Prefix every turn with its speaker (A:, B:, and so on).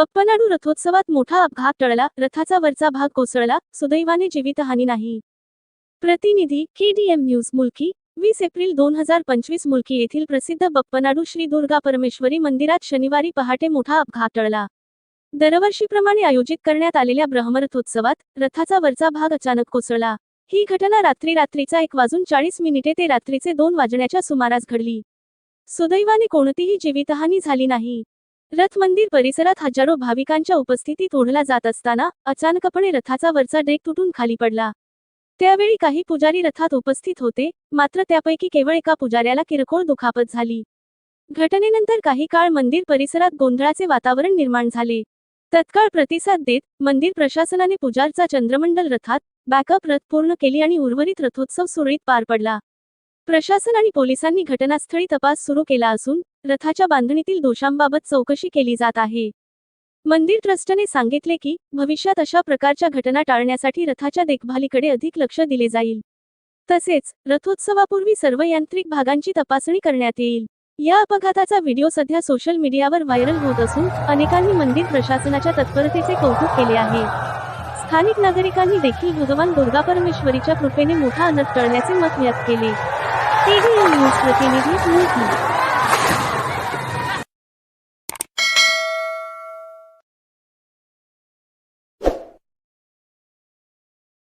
A: बप्पनाडू रथोत्सवात मोठा अपघात टळला रथाचा वरचा भाग कोसळला सुदैवाने जीवितहानी नाही. प्रतिनिधी केडीएम न्यूज मुलकी वीस एप्रिल दोन हजार पंचवीस मुलकी येथील प्रसिद्ध बप्पनाडू श्री दुर्गा परमेश्वरी मंदिरात शनिवारी पहाटे मोठा अपघात टळला. दरवर्षीप्रमाणे आयोजित करण्यात आलेल्या ब्रह्मरथोत्सवात रथाचा वरचा भाग अचानक कोसळला. ही घटना रात्री रात्रीचा एक वाजून चाळीस मिनिटे ते रात्रीचे दोन वाजण्याच्या सुमारास घडली. सुदैवाने कोणतीही जीवितहानी झाली नाही. रथ मंदिर परिसरात हजारो भाविकांच्या उपस्थितीत ओढला जात असताना अचानकपणे रथाचा वरचा डेक तुटून खाली पडला. त्यावेळी काही पुजारी रथात उपस्थित होते मात्र त्यापैकी केवळ एका पुजाऱ्याला किरकोळ दुखापत झाली. घटनेनंतर काही काळ मंदिर परिसरात गोंधळाचे वातावरण निर्माण झाले. तत्काळ प्रतिसाद देत मंदिर प्रशासनाने पुजारचा चंद्रमंडल रथात बॅकअप रथ पूर्ण केली आणि उर्वरित रथोत्सव सुरळीत पार पडला. प्रशासन आणि पोलिसांनी घटनास्थळी तपास सुरू केला असून रथाच्या बांधणीतील दोषांबाबत चौकशी केली जात आहे. मंदिर ट्रस्टने सांगितले की भविष्यात अशा प्रकारच्या घटना टाळण्यासाठी रथाच्या देखभालीकडे अधिक लक्ष दिले जाईल. तसेच रथोत्सवापूर्वी सर्व यांत्रिक भागांची तपासणी करण्यात येईल. या अपघाताचा व्हिडिओ सध्या सोशल मीडियावर व्हायरल होत असून अनेकांनी मंदिर प्रशासनाच्या तत्परतेचे कौतुक केले आहे. स्थानिक नागरिकांनी देखील भगवान दुर्गा परमेश्वरीच्या कृपेने मोठा अनर्थ टळण्याचे मत व्यक्त केले. टीव्ही न्यूज प्रतिनिधी मुलगी